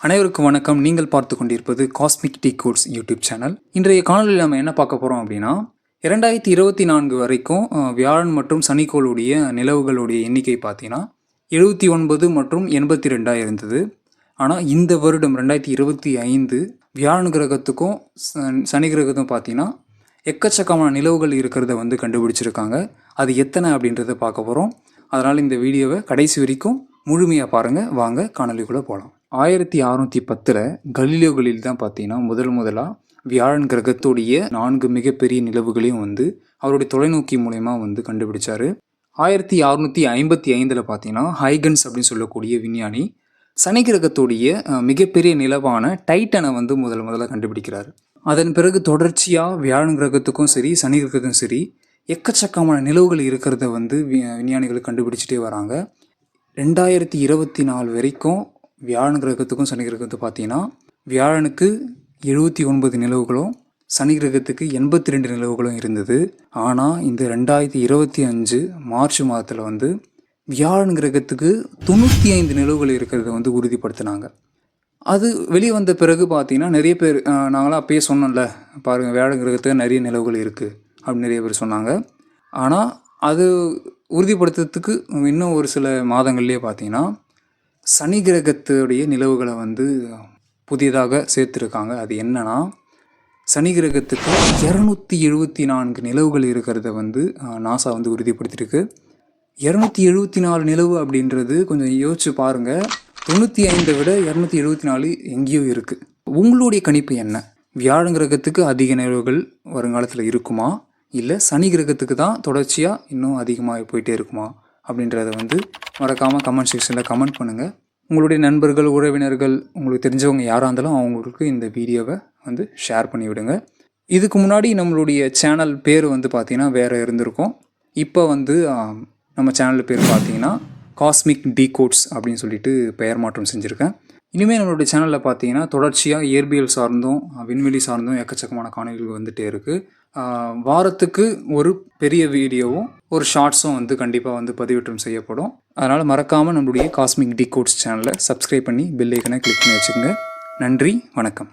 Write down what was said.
அனைவருக்கும் வணக்கம். நீங்கள் பார்த்து கொண்டிருப்பது cosmic D codes YouTube channel இன்றைய காணொலியில் நம்ம என்ன பார்க்க போகிறோம் அப்படின்னா இரண்டாயிரத்தி இருபத்தி நான்கு வரைக்கும் வியாழன் மற்றும் சனிக்கோளுடைய நிலவுகளுடைய எண்ணிக்கை பார்த்தீங்கன்னா எழுபத்தி ஒன்பது மற்றும் எண்பத்தி ரெண்டாக இருந்தது. ஆனால் இந்த வருடம் ரெண்டாயிரத்தி இருபத்தி ஐந்து வியாழன் கிரகத்துக்கும் சன்- சனி கிரகத்தும் பார்த்தீங்கன்னா எக்கச்சக்கமான நிலவுகள் இருக்கிறத வந்து கண்டுபிடிச்சிருக்காங்க. அது எத்தனை அப்படின்றத பார்க்க போகிறோம் அதனால் இந்த வீடியோவை கடைசி வரைக்கும் முழுமையாக பாருங்கள் வாங்க காணொலிக்குள்ளே போகலாம் ஆயிரத்தி அறநூற்றி பத்தில் கலிலியோகளில் தான் பார்த்தீங்கன்னா முதல் முதலாக வியாழன் கிரகத்துடைய நான்கு மிகப்பெரிய நிலவுகளையும் வந்து அவருடைய தொலைநோக்கி மூலயமா வந்து கண்டுபிடிச்சாரு. ஆயிரத்தி அறுநூற்றி ஐம்பத்தி ஐந்தில் பார்த்தீங்கன்னா ஹைகன்ஸ் அப்படின்னு சொல்லக்கூடிய விஞ்ஞானி சனி கிரகத்துடைய மிகப்பெரிய நிலவான டைட்டனை வந்து முதல் முதல்ல கண்டுபிடிக்கிறார். அதன் பிறகு தொடர்ச்சியாக வியாழன் கிரகத்துக்கும் சரி சனி கிரகத்துக்கும் சரி எக்கச்சக்கமான நிலவுகள் இருக்கிறத வந்து விஞ்ஞானிகள் கண்டுபிடிச்சிட்டே வராங்க. ரெண்டாயிரத்தி இருபத்தி நாலு வரைக்கும் வியாழன் கிரகத்துக்கும் சனி கிரகத்துக்கும் பார்த்தீங்கன்னா வியாழனுக்கு எழுபத்தி ஒன்பது நிலவுகளும் சனி கிரகத்துக்கு எண்பத்தி ரெண்டு நிலவுகளும் இருந்தது. ஆனால் இந்த ரெண்டாயிரத்தி இருபத்தி அஞ்சு மார்ச் மாதத்தில் வந்து வியாழன் கிரகத்துக்கு தொண்ணூற்றி ஐந்து நிலவுகள் இருக்கிறத வந்து உறுதிப்படுத்தினாங்க. அது வெளியே வந்த பிறகு பார்த்தீங்கன்னா நிறைய பேர் நாங்களாம் அப்பயே சொன்னோம்ல பாருங்கள் வியாழன் கிரகத்துக்கு நிறைய நிலவுகள் இருக்குது அப்படின்னு நிறைய பேர் சொன்னாங்க. ஆனால் அது உறுதிப்படுத்துறதுக்கு இன்னும் ஒரு சில மாதங்கள்லேயே பார்த்தீங்கன்னா சனி கிரகத்துடைய நிலவுகளை வந்து புதியதாக சேர்த்துருக்காங்க. அது என்னன்னா சனி கிரகத்துக்கு இரநூத்தி எழுபத்தி நான்கு நிலவுகள் இருக்கிறத வந்து நாசா வந்து உறுதிப்படுத்தியிருக்கு. இரநூத்தி எழுபத்தி நாலு நிலவு அப்படின்றது கொஞ்சம் யோசிச்சு பாருங்க. தொண்ணூற்றி ஐந்தை விட இரநூத்தி எழுபத்தி நாலு எங்கேயோ இருக்குது உங்களுடைய கணிப்பு என்ன? வியாழன் கிரகத்துக்கு அதிக நிலவுகள் வருங்காலத்தில் இருக்குமா? இல்லை சனி கிரகத்துக்கு தான் தொடர்ச்சியாக இன்னும் அதிகமாக போயிட்டே இருக்குமா? அப்படின்றத வந்து மறக்காமல் கமெண்ட் செக்ஷனில் கமெண்ட் பண்ணுங்கள் உங்களுடைய நண்பர்கள் உறவினர்கள் உங்களுக்கு தெரிஞ்சவங்க யாராக இருந்தாலும் அவங்களுக்கு இந்த வீடியோவை வந்து ஷேர் பண்ணி விடுங்க இதுக்கு முன்னாடி நம்மளுடைய சேனல் பேர் வந்து பார்த்திங்கன்னா வேறு இருந்திருக்கும். இப்போ வந்து நம்ம சேனல் பேர் பார்த்திங்கன்னா காஸ்மிக் டீ கோட்ஸ் அப்படின்னு சொல்லிட்டு பெயர் மாற்றம் செஞ்சுருக்கேன். இனிமேல் நம்மளுடைய சேனலில் பார்த்தீங்கன்னா தொடர்ச்சியாக இயற்பியல் சார்ந்தும் விண்வெளி சார்ந்தும் எக்கச்சக்கமான காணொலிகள் வந்துகிட்டே இருக்குது வாரத்துக்கு ஒரு பெரிய வீடியோவும் ஒரு ஷார்ட்ஸும் வந்து கண்டிப்பாக வந்து பதிவேற்றம் செய்யப்படும். அதனால் மறக்காமல் நம்மளுடைய காஸ்மிக் டீகோட்ஸ் சேனலை சப்ஸ்கிரைப் பண்ணி பெல் ஐக்கனை கிளிக் பண்ணி வச்சுக்கோங்க. நன்றி வணக்கம்.